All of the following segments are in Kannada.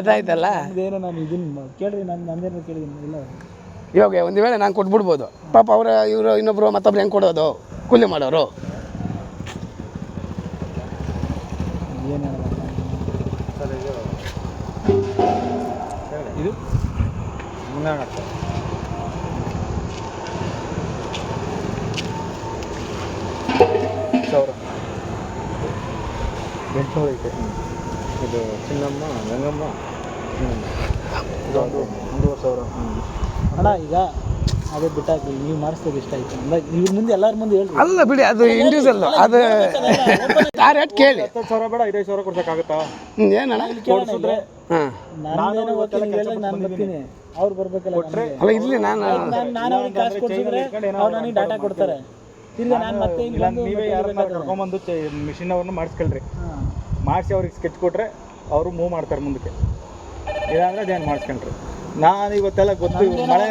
ಅದಾಯ್ತಲ್ಲ? ಇದೇನೋ ನಾನು ಇದನ್ನ ಕೇಳ್ರಿ ನಾನು ನಂದೇನೋ ಕೇಳಿದ್ದೀನಿ ಇಲ್ಲ. ಇವಾಗ ಒಂದು ವೇಳೆ ನಾನು ಕೊಟ್ಬಿಡ್ಬೋದು. ಪಾಪ ಅವರ ಇವರು ಇನ್ನೊಬ್ರು ಮತ್ತೊಬ್ರು ಹೆಂಗೆ ಕೊಡೋದು? ಕೂಲಿ ಮಾಡೋರು. ಏನು ಇದು? ಸಾವಿರ. ಎಂಟುನೂರು ಐತೆ ಇದು ಚಿನ್ನಮ್ಮ ಗಂಗಮ್ಮ ಇದೊಂದು ಒಂದೂವರೆ ಸಾವಿರ. ಅಣ್ಣ ಈಗ ಅದೇ ಬಿಟ್ಟಾಕಿ ನೀವು ಮಾಡಿಸ್ತೀವಿ ಇಷ್ಟ ಆಯ್ತು. ಅಂದ್ರೆ ಇವ್ರ ಮುಂದೆ ಎಲ್ಲರ ಮುಂದೆ ಹೇಳಿ ಅಲ್ಲ ಬಿಡಿ ಅದು ಇಂಡಿವಿಜುವಲ್ ಅದು ಆ ರೇಟ್ ಕೇಳಿ. ಹತ್ತು ಸಾವಿರ ಬೇಡ ಐದೈದು ಸಾವಿರ ಕೊಡ್ಸೋಕ್ಕಾಗುತ್ತಾ? ಏನಣ್ಣ ಕೊಡಿಸಿದ್ರೆ ಹಾಂ. ನಾನು ಗೊತ್ತಿಲ್ಲ ನಾನು ಬರ್ತೀನಿ. ಅವ್ರು ಬರ್ಬೇಕಲ್ಲ. ಅಲ್ಲ ಇಲ್ಲಿ ನಾನು ನಾನು ಅವ್ರಿಗೆ ಕಾಸು ಕೊಡ್ಸಿದ್ರೆ ಅವ್ರು ನನಗೆ ಡಾಟಾ ಕೊಡ್ತಾರೆ. ಇಲ್ಲ ನಾನು ಮತ್ತೆ ಇಲ್ಲ ನೀವೇ ಯಾರನ್ನ ಕರ್ಕೊಂಬಂದು ಮಿಷಿನ್ ಅವ್ರನ್ನ ಮಾಡಿಸ್ಕೊಳ್ರಿ. ಮಾಡಿಸಿ ಅವ್ರಿಗೆ ಸ್ಕೆಚ್ ಕೊಟ್ರೆ ಅವರು ಮೂವ್ ಮಾಡ್ತಾರೆ ಮುಂದಕ್ಕೆ. ಇಲ್ಲಾಂದ್ರೆ ಅದೇನು ಮಾಡಿಸ್ಕೊಂಡ್ರಿ. ನಾನು ಇವತ್ತೆಲ್ಲ ಗೊತ್ತು ಮಳೆ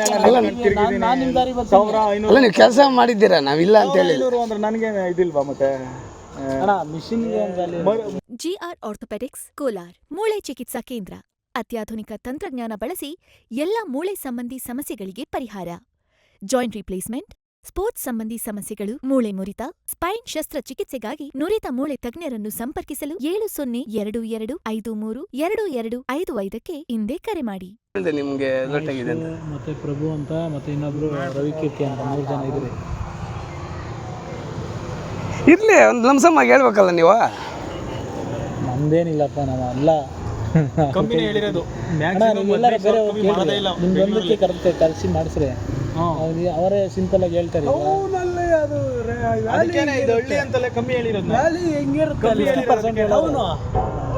ಸಾವಿರ ಐನೂರು ನೀವು ಕೆಲಸ ಮಾಡಿದ್ದೀರಾ ನಾವಿಲ್ಲ ಅಂತ ಹೇಳಿ ಅಂದ್ರೆ ನನಗೆ ಇದಿಲ್ವಾ ಮತ್ತೆ? ಜಿಆರ್ ಆರ್ಥೋಪೆಡಿಕ್ಸ್ ಕೋಲಾರ್ ಮೂಳೆ ಚಿಕಿತ್ಸಾ ಕೇಂದ್ರ. ಅತ್ಯಾಧುನಿಕ ತಂತ್ರಜ್ಞಾನ ಬಳಸಿ ಎಲ್ಲ ಮೂಳೆ ಸಂಬಂಧಿ ಸಮಸ್ಯೆಗಳಿಗೆ ಪರಿಹಾರ. ಜಾಯಿಂಟ್ ರಿಪ್ಲೇಸ್ಮೆಂಟ್ ಸ್ಪೋರ್ಟ್ಸ್ ಸಂಬಂಧಿ ಸಮಸ್ಯೆಗಳು ಮೂಳೆ ಮುರಿತ ಸ್ಪೈನ್ ಶಸ್ತ್ರಚಿಕಿತ್ಸೆಗಾಗಿ ನುರಿತ ಮೂಳೆ ತಜ್ಞರನ್ನು ಸಂಪರ್ಕಿಸಲು ಏಳು ಸೊನ್ನೆ ಎರಡು ಎರಡು ಐದು ಮೂರು ಎರಡು ಎರಡು ಐದು ಐದಕ್ಕೆ ಹಿಂದೆ ಕರೆ ಮಾಡಿ. ನಿಮಗೆ ಮತ್ತೆ ಪ್ರಭು ಅಂತ ಮತ್ತೆ ಇನ್ನೊಬ್ರು ರವಿಕೀರ್ತಿ ಅಂತ ಮೂರು ಜನ ಇದ್ರಿ ಇರ್ಲಿ ಒಂದು ಲಂಸಮ್ಮಾಗಿ ಹೇಳ್ಬೇಕಲ್ಲ ನೀವು? ನಮ್ದೇನಿಲ್ಲಪ್ಪ ನಾವು ಅಲ್ಲ. ಕಂಪನಿ ಹೇಳಿರೋದು. ಮ್ಯಾಕ್ಸಿಮಮ್ ಎಲ್ಲರೂ ಬೇರೆ ಹೋಗಿ ಕೇಳ್ರಿ. ನಿಮ್ ಬಂದಕ್ಕೆ ಕರೆದು ಕರೆಸಿ ಮಾಡಿಸ್ರಿ. ಅವ್ರು ಅವರೇ ಸಿಂಪಲ್ ಆಗಿ ಹೇಳ್ತಾರೆ ಈಗ. ಅದಕ್ಕೇನೆ ಇದು ಹಳ್ಳಿ ಅಂತಲೇ ಕಮ್ಮಿ ಹೇಳಿರೋದು ನಾನು. ಕಮ್ಮಿ ಹೇಳಿರೋದು ಅವನು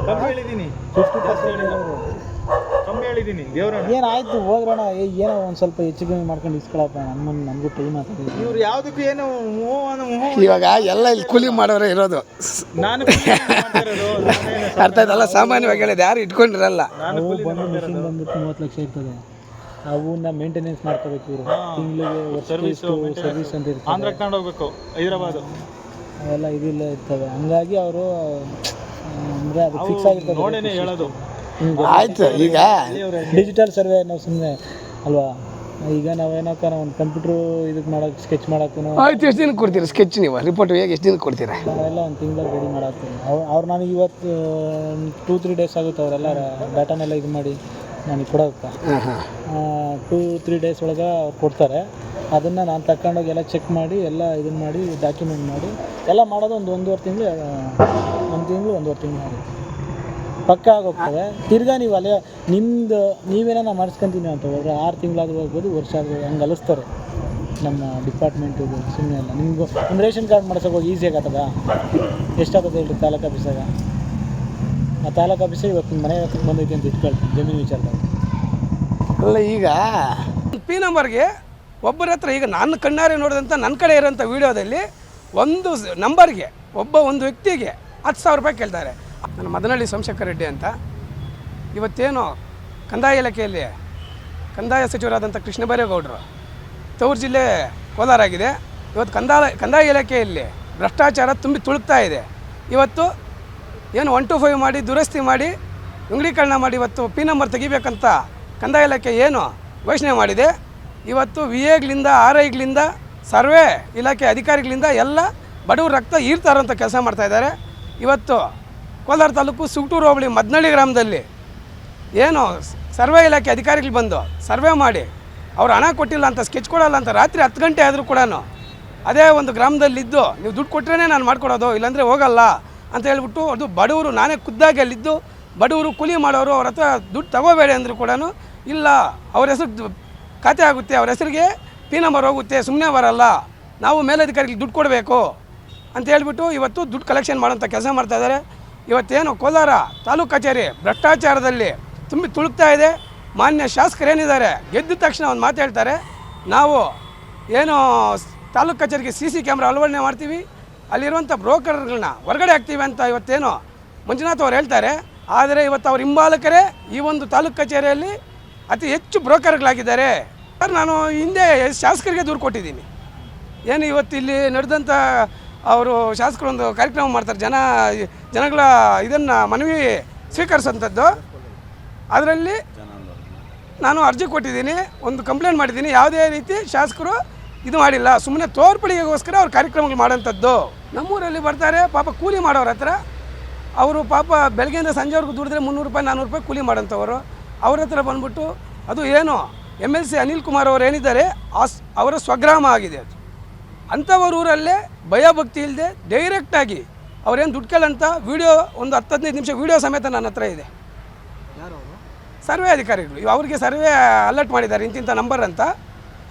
ಕಮ್ಮಿ ಹೇಳಿದ್ದೀನಿ ಕಮ್ಮಿ ಹೇಳಿದ್ದೀನಿ ದೇವ್ರಣ್ಣ. ಏನಾಯ್ತು? ಹೋಗ್ರಣ ಏನೋ ಒಂದ್ ಸ್ವಲ್ಪ ಹೆಚ್ಚು ಕಮ್ಮಿ ಮಾಡ್ಕೊಂಡು ಇಸ್ಕೊಳಪ್ಪ. ನಮ್ಮ ನಮಗೂ ಟೈಮ್ ಆಗ್ತದೆ ಇವ್ರು ಯಾವುದಕ್ಕೂ ಏನು ಇವಾಗ ಎಲ್ಲ ಇಲ್ಲಿ ಕೂಲಿ ಮಾಡೋರೇ ಇರೋದು. ನಾನು ಅರ್ಥ ಆಯ್ತಲ್ಲ? ಸಾಮಾನ್ಯವಾಗಿ ಹೇಳಿದೆ ಯಾರು ಇಟ್ಕೊಂಡಿರಲ್ಲ. ಕೂಲಿ ಬಂದು ಮಿಷಿನ್ ಬಂದ್ಬಿಟ್ಟು ಮೂವತ್ತು ಲಕ್ಷ ಇರ್ತದೆ. ಅವನ್ನ ಮೇಂಟೆನೆನ್ಸ್ ಮಾಡ್ಕೋಬೇಕು ಇವರು. ತಿಂಗಳಿಗೆ ಸರ್ವಿಸ್ ಸರ್ವಿಸ್ ಅಂತ ಇರ್ತದೆ. ಆಂಧ್ರ ಕರ್ಕೊಂಡು ಹೋಗ್ಬೇಕು ಹೈದರಾಬಾದ್. ಅವೆಲ್ಲ ಇದಿಲ್ಲ ಇರ್ತವೆ. ಹಂಗಾಗಿ ಅವರು ಅಂದರೆ ಅದು ಫಿಕ್ಸ್ ಆಗಿರ್ತದೆ ನೋಡೇನೆ ಹೇಳೋದು. ಆಯ್ತು ಈಗ? ಡಿಜಿಟಲ್ ಸರ್ವೆ ನಾವು ಸುಮ್ಮನೆ ಅಲ್ವಾ? ಈಗ ನಾವೇನಕ್ಕ ಒಂದು ಕಂಪ್ಯೂಟ್ರು ಇದಕ್ಕೆ ಮಾಡೋಕೆ ಸ್ಕೆಚ್ ಮಾಡೋಕ್ಕೂ ಆಯ್ತು ಎಷ್ಟು ದಿನ ಕೊಡ್ತೀರಾ ಸ್ಕೆಚ್ ನೀವು? ರಿಪೋರ್ಟ್ ಹೇಗೆ ಎಷ್ಟು ದಿನ ಕೊಡ್ತೀರಾ? ನಾವೆಲ್ಲ ಒಂದು ತಿಂಗಳು ರೆಡಿ ಮಾಡಾಕ್ತೀವಿ. ಅವ್ರು ಅವ್ರು ನನಗೆ ಇವತ್ತು ಟೂ ತ್ರೀ ಡೇಸ್ ಆಗುತ್ತೆ ಅವರೆಲ್ಲ ಡಾಟಾನೆಲ್ಲ ಇದು ಮಾಡಿ. ನನಗೆ ಕೊಡೋಕ್ಕೆ ಹಾಂ ಹಾಂ. ಟೂ ತ್ರೀ ಡೇಸ್ ಒಳಗೆ ಅವ್ರು ಕೊಡ್ತಾರೆ. ಅದನ್ನು ನಾನು ತಗೊಂಡೋಗಿ ಎಲ್ಲ ಚೆಕ್ ಮಾಡಿ ಎಲ್ಲ ಇದನ್ನು ಮಾಡಿ ಡಾಕ್ಯುಮೆಂಟ್ ಮಾಡಿ ಎಲ್ಲ ಮಾಡೋದು ಒಂದು ಒಂದೂವರೆ ತಿಂಗಳು ಒಂದು ತಿಂಗಳು ಒಂದೂವರೆ ತಿಂಗಳು ಮಾಡಿ ಪಕ್ಕ ಆಗೋಗ್ತದೆ. ತಿರ್ಗಾ ನೀವು ಅಲ್ಲೇ ನಿಮ್ದು ನೀವೇನ ಮಾಡಿಸ್ಕೊಂತೀನಿ ಅಂತ ಹೋದ್ರೆ ಆರು ತಿಂಗಳಾದ್ರೂ ಹೋಗ್ಬೋದು ವರ್ಷ ಆದರೂ ಹಂಗೆ ಅಲಿಸ್ತಾರೆ. ನಮ್ಮ ಡಿಪಾರ್ಟ್ಮೆಂಟ್ ಸುಮ್ಮನೆ ಅಲ್ಲ. ನಿಮ್ಗೆ ಒಂದು ರೇಷನ್ ಕಾರ್ಡ್ ಮಾಡ್ಸೋಕೆ ಹೋಗಿ ಈಸಿ ಆಗತ್ತದ ಎಷ್ಟಾಗುತ್ತೆ ಹೇಳಿ ತಾಲೂಕು ಆಫೀಸಾಗ ಆ ತಾಲೂಕು ಆಫೀಸರ್ ಇವತ್ತು ಮನೆ ಹತ್ರ ಬಂದೈತಿ ಅಂತ ಇಟ್ಕೊಳ್ತೀನಿ ಜಮೀನು ವಿಚಾರದಾಗ ಅಲ್ಲ ಈಗ? ಪಿ ನಂಬರ್ಗೆ ಒಬ್ಬರ ಹತ್ರ ಈಗ ನಾನು ಕಣ್ಣಾರೆ ನೋಡಿದಂಥ ನನ್ನ ಕಡೆ ಇರೋಂಥ ವಿಡಿಯೋದಲ್ಲಿ ಒಂದು ನಂಬರ್ಗೆ ಒಬ್ಬ ಒಂದು ವ್ಯಕ್ತಿಗೆ ಹತ್ತು ಸಾವಿರ ರೂಪಾಯಿ ಕೇಳ್ತಾರೆ. ನನ್ನ ಮದನಹಳ್ಳಿ ಸೋಮಶೇಖರ್ ರೆಡ್ಡಿ ಅಂತ. ಇವತ್ತೇನು ಕಂದಾಯ ಇಲಾಖೆಯಲ್ಲಿ ಕಂದಾಯ ಸಚಿವರಾದಂಥ ಕೃಷ್ಣ ಬೈರೇಗೌಡರು ತವರು ಜಿಲ್ಲೆ ಕೋಲಾರ ಆಗಿದೆ ಇವತ್ತು ಕಂದಾಯ ಕಂದಾಯ ಇಲಾಖೆಯಲ್ಲಿ ಭ್ರಷ್ಟಾಚಾರ ತುಂಬಿ ತುಳುಕ್ತಾ ಇದೆ. ಇವತ್ತು ಏನು ಒನ್ ಟು ಫೈವ್ ಮಾಡಿ, ದುರಸ್ತಿ ಮಾಡಿ, ಅಂಗಡೀಕರಣ ಮಾಡಿ ಇವತ್ತು ಪಿ ನಂಬರ್ ತೆಗಿಬೇಕಂತ ಕಂದಾಯ ಇಲಾಖೆ ಏನು ಘೋಷಣೆ ಮಾಡಿದೆ. ಇವತ್ತು ವಿ ಎಗಳಿಂದ ಆರ್ ಐಗಳಿಂದ ಸರ್ವೆ ಇಲಾಖೆ ಅಧಿಕಾರಿಗಳಿಂದ ಎಲ್ಲ ಬಡವ್ರ ರಕ್ತ ಇರೋಂಥ ಕೆಲಸ ಮಾಡ್ತಾ ಇದ್ದಾರೆ. ಇವತ್ತು ಕೋಲಾರ ತಾಲೂಕು ಸುಗ್ಟೂರು ಹೋಬಳಿ ಮದ್ನಳ್ಳಿ ಗ್ರಾಮದಲ್ಲಿ ಏನು ಸರ್ವೆ ಇಲಾಖೆ ಅಧಿಕಾರಿಗಳು ಬಂದು ಸರ್ವೆ ಮಾಡಿ, ಅವ್ರು ಹಣ ಕೊಟ್ಟಿಲ್ಲ ಅಂತ ಸ್ಕೆಚ್ ಕೊಡೋಲ್ಲ ಅಂತ ರಾತ್ರಿ ಹತ್ತು ಗಂಟೆ ಆದರೂ ಕೂಡ ಅದೇ ಒಂದು ಗ್ರಾಮದಲ್ಲಿದ್ದು, ನೀವು ದುಡ್ಡು ಕೊಟ್ಟರೆ ನಾನು ಮಾಡ್ಕೊಡೋದು, ಇಲ್ಲಾಂದರೆ ಹೋಗಲ್ಲ. ಅಂತ ಹೇಳ್ಬಿಟ್ಟು ಅದು ಬಡವರು, ನಾನೇ ಖುದ್ದಾಗಿ ಅಲ್ಲಿದ್ದು, ಬಡವರು ಕೂಲಿ ಮಾಡೋರು, ಅವ್ರ ಹತ್ರ ದುಡ್ಡು ತಗೋಬೇಡಿ ಅಂದರೂ ಕೂಡ ಇಲ್ಲ, ಅವ್ರ ಹೆಸರು ಖಾತೆ ಆಗುತ್ತೆ, ಅವ್ರ ಹೆಸರಿಗೆ ಪಿ ನಂಬರ್ ಹೋಗುತ್ತೆ ಸುಮ್ಮನೆ ಬರಲ್ಲ, ನಾವು ಮೇಲಧಿಕಾರಿಗೆ ದುಡ್ಡು ಕೊಡಬೇಕು ಅಂತ ಹೇಳ್ಬಿಟ್ಟು ಇವತ್ತು ದುಡ್ಡು ಕಲೆಕ್ಷನ್ ಮಾಡೋಂಥ ಕೆಲಸ ಮಾಡ್ತಾ ಇದ್ದಾರೆ. ಇವತ್ತೇನು ಕೋಲಾರ ತಾಲೂಕು ಕಚೇರಿ, ಭ್ರಷ್ಟಾಚಾರದಲ್ಲಿ ತುಂಬಿ ತುಳುಕ್ತಾ ಇದೆ. ಮಾನ್ಯ ಶಾಸಕರೇನಿದ್ದಾರೆ ಗೆದ್ದ ತಕ್ಷಣ ಒಂದು ಮಾತು ಹೇಳ್ತಾರೆ. ನಾವು ಏನು ತಾಲೂಕು ಕಚೇರಿಗೆ ಸಿ ಸಿ ಕ್ಯಾಮ್ರಾ ಅಳವಡನೆ ಮಾಡ್ತೀವಿ. ಅಲ್ಲಿರುವಂಥ ಬ್ರೋಕರ್ಗಳನ್ನ ಹೊರಗಡೆ ಹಾಕ್ತೀವಿ ಅಂತ ಇವತ್ತೇನೋ ಮಂಜುನಾಥ್ ಅವ್ರು ಹೇಳ್ತಾರೆ. ಆದರೆ ಇವತ್ತು ಅವ್ರ ಹಿಂಬಾಲಕರೇ ಈ ಒಂದು ತಾಲೂಕು ಕಚೇರಿಯಲ್ಲಿ ಅತಿ ಹೆಚ್ಚು ಬ್ರೋಕರ್ಗಳಾಗಿದ್ದಾರೆ. ಸರ್, ನಾನು ಹಿಂದೆ ಶಾಸಕರಿಗೆ ದೂರು ಕೊಟ್ಟಿದ್ದೀನಿ. ಏನು ಇವತ್ತು ಇಲ್ಲಿ ನಡೆದಂಥ ಅವರು ಶಾಸಕರು ಒಂದು ಕಾರ್ಯಕ್ರಮ ಮಾಡ್ತಾರೆ. ಜನ, ಜನಗಳ ಇದನ್ನು ಮನವಿ ಸ್ವೀಕರಿಸೋಂಥದ್ದು ಅದರಲ್ಲಿ ನಾನು ಅರ್ಜಿ ಕೊಟ್ಟಿದ್ದೀನಿ. ಒಂದು ಕಂಪ್ಲೇಂಟ್ ಮಾಡಿದ್ದೀನಿ. ಯಾವುದೇ ರೀತಿ ಶಾಸಕರು ಇದು ಮಾಡಿಲ್ಲ. ಸುಮ್ಮನೆ ತೋರ್ಪಡಿಗೋಸ್ಕರ ಅವ್ರ ಕಾರ್ಯಕ್ರಮಗಳು ಮಾಡೋಂಥದ್ದು ನಮ್ಮೂರಲ್ಲಿ ಬರ್ತಾರೆ, ಪಾಪ ಕೂಲಿ ಮಾಡೋರ ಹತ್ರ. ಅವರು ಪಾಪ ಬೆಳಗ್ಗೆಯಿಂದ ಸಂಜೆವರೆಗೂ ದುಡಿದ್ರೆ ಮುನ್ನೂರು ರೂಪಾಯಿ ನಾನ್ನೂರು ರೂಪಾಯಿ ಕೂಲಿ ಮಾಡೋಂಥವ್ರು ಅವ್ರ ಹತ್ರ ಬಂದ್ಬಿಟ್ಟು ಅದು ಏನು? M L C Anil Kumar ಅವರು ಏನಿದ್ದಾರೆ ಆಸ್ ಅವರ ಸ್ವಗ್ರಾಮ ಆಗಿದೆ ಅದು. ಅಂಥವ್ರ ಊರಲ್ಲೇ ಭಯಭಕ್ತಿ ಇಲ್ಲದೆ ಡೈರೆಕ್ಟಾಗಿ ಅವ್ರೇನು ದುಡ್ಡು ಕೇಳಂತ ವೀಡಿಯೋ ಒಂದು ಹತ್ತು ಹದಿನೈದು ನಿಮಿಷ ವೀಡಿಯೋ ಸಮೇತ ನನ್ನ ಹತ್ರ ಇದೆ. ಸರ್ವೆ ಅಧಿಕಾರಿಗಳು, ಇವ್ ಅವ್ರಿಗೆ ಸರ್ವೆ ಅಲರ್ಟ್ ಮಾಡಿದ್ದಾರೆ, ಇಂತಿಂಥ ನಂಬರ್ ಅಂತ.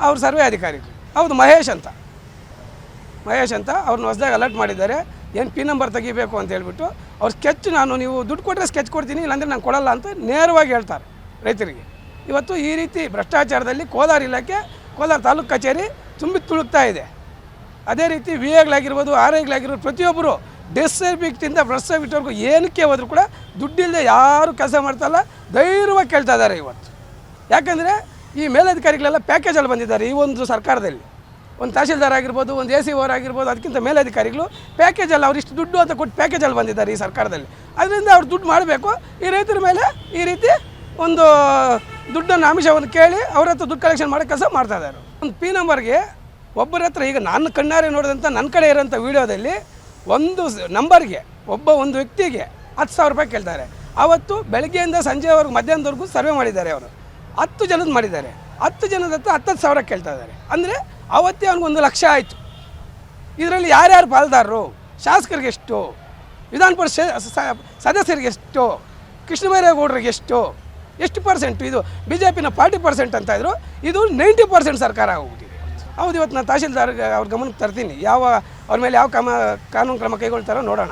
ಅವ್ರು ಸರ್ವೆ ಅಧಿಕಾರಿಗಳು. ಹೌದು, ಮಹೇಶ್ ಅಂತ. ಮಹೇಶ್ ಅಂತ ಅವ್ರನ್ನ ಹೊಸದಾಗಿ ಅಲರ್ಟ್ ಮಾಡಿದ್ದಾರೆ. ಏನು ಪಿ ನಂಬರ್ ತೆಗಿಬೇಕು ಅಂತ ಹೇಳ್ಬಿಟ್ಟು ಅವ್ರ ಸ್ಕೆಚ್ ನಾನು ನೀವು ದುಡ್ಡು ಕೊಟ್ಟರೆ ಸ್ಕೆಚ್ ಕೊಡ್ತೀನಿ, ಇಲ್ಲಾಂದರೆ ನಾನು ಕೊಡಲ್ಲ ಅಂತ ನೇರವಾಗಿ ಹೇಳ್ತಾರೆ ರೈತರಿಗೆ. ಇವತ್ತು ಈ ರೀತಿ ಭ್ರಷ್ಟಾಚಾರದಲ್ಲಿ ಕೋಲಾರ ಇಲಾಖೆ, ಕೋಲಾರ ತಾಲೂಕು ಕಚೇರಿ ತುಂಬಿ ತುಳುಕ್ತಾ ಇದೆ. ಅದೇ ರೀತಿ ವಿ ಎಗಳಾಗಿರ್ಬೋದು ಆರ್ ಐಗಳಾಗಿರ್ಬೋದು ಪ್ರತಿಯೊಬ್ಬರು ಡಿಸ್ಸೆಬಿಲಿಟಿಯಿಂದ ಭ್ರಷ್ಟ ಬಿಟ್ಟವ್ರಿಗೂ ಏನಕ್ಕೆ ಹೋದರೂ ಕೂಡ ದುಡ್ಡಿಲ್ಲದೆ ಯಾರು ಕೆಲಸ ಮಾಡ್ತಾಯಿಲ್ಲ ಧೈರ್ಯವಾಗಿ ಕೇಳ್ತಾ ಇದ್ದಾರೆ ಇವತ್ತು. ಯಾಕಂದರೆ ಈ ಮೇಲಧಿಕಾರಿಗಳೆಲ್ಲ ಪ್ಯಾಕೇಜಲ್ಲಿ ಬಂದಿದ್ದಾರೆ ಈ ಒಂದು ಸರ್ಕಾರದಲ್ಲಿ. ಒಂದು ತಹಶೀಲ್ದಾರ್ ಆಗಿರ್ಬೋದು, ಒಂದು ಎ ಸಿ ಓರ್ ಆಗಿರ್ಬೋದು, ಅದಕ್ಕಿಂತ ಮೇಲಧಿಕಾರಿಗಳು ಪ್ಯಾಕೇಜಲ್ಲಿ ಅವ್ರು ಇಷ್ಟು ದುಡ್ಡು ಅಂತ ಕೊಟ್ಟು ಪ್ಯಾಕೇಜಲ್ಲಿ ಬಂದಿದ್ದಾರೆ ಈ ಸರ್ಕಾರದಲ್ಲಿ. ಅದರಿಂದ ಅವ್ರು ದುಡ್ಡು ಮಾಡಬೇಕು. ಈ ರೈತರ ಮೇಲೆ ಈ ರೀತಿ ಒಂದು ದುಡ್ಡನ್ನು ಅಂಶವನ್ನು ಕೇಳಿ ಅವ್ರ ಹತ್ರ ದುಡ್ಡು ಕಲೆಕ್ಷನ್ ಮಾಡೋ ಕೆಲಸ ಮಾಡ್ತಾ ಇದ್ದಾರೆ. ಒಂದು ಪಿ ನಂಬರ್ಗೆ ಒಬ್ಬರ ಹತ್ರ ಈಗ ನಾನು ಕಣ್ಣಾರೆ ನೋಡಿದಂಥ ನನ್ನ ಕಡೆ ಇರೋಂಥ ವೀಡಿಯೋದಲ್ಲಿ ಒಂದು ನಂಬರ್ಗೆ ಒಬ್ಬ ಒಂದು ವ್ಯಕ್ತಿಗೆ ಹತ್ತು ಸಾವಿರ ರೂಪಾಯಿ ಕೇಳ್ತಾರೆ. ಆವತ್ತು ಬೆಳಗ್ಗೆಯಿಂದ ಸಂಜೆವರೆಗೂ ಮಧ್ಯಾಹ್ನದವರೆಗೂ ಸರ್ವೆ ಮಾಡಿದ್ದಾರೆ ಅವರು. ಹತ್ತು ಜನದ ಮಾಡಿದ್ದಾರೆ. ಹತ್ತು ಜನದ ಹತ್ರ ಹತ್ತತ್ತು ಸಾವಿರ ಕೇಳ್ತಾ ಇದ್ದಾರೆ. ಅಂದರೆ ಅವತ್ತೇ ಅವನಿಗೊಂದು ಲಕ್ಷ ಆಯಿತು. ಇದರಲ್ಲಿ ಯಾರ್ಯಾರು ಪಾಲ್ದಾರರು? ಶಾಸಕರಿಗೆ ಎಷ್ಟು? ವಿಧಾನ ಪರಿಷತ್ ಸದಸ್ಯರಿಗೆ ಎಷ್ಟು? ಕೃಷ್ಣಬೈರೇಗೌಡರಿಗೆ ಎಷ್ಟು? ಎಷ್ಟು ಪರ್ಸೆಂಟ್? ಇದು ಬಿ ಜೆ ಪಿನ ಫಾರ್ಟಿ ಪರ್ಸೆಂಟ್ ಅಂತ ಇದ್ರು. ಇದು ನೈಂಟಿ ಪರ್ಸೆಂಟ್ ಸರ್ಕಾರ ಆಗ್ಬಿಟ್ಟಿದೆ. ಹೌದು, ಇವತ್ತು ನಾನು ತಹಶೀಲ್ದಾರ್ಗೆ ಅವ್ರ ಗಮನಕ್ಕೆ ತರ್ತೀನಿ. ಯಾವ, ಅವ್ರ ಮೇಲೆ ಯಾವ ಕ್ರಮ, ಕಾನೂನು ಕ್ರಮ ಕೈಗೊಳ್ತಾರೋ ನೋಡೋಣ.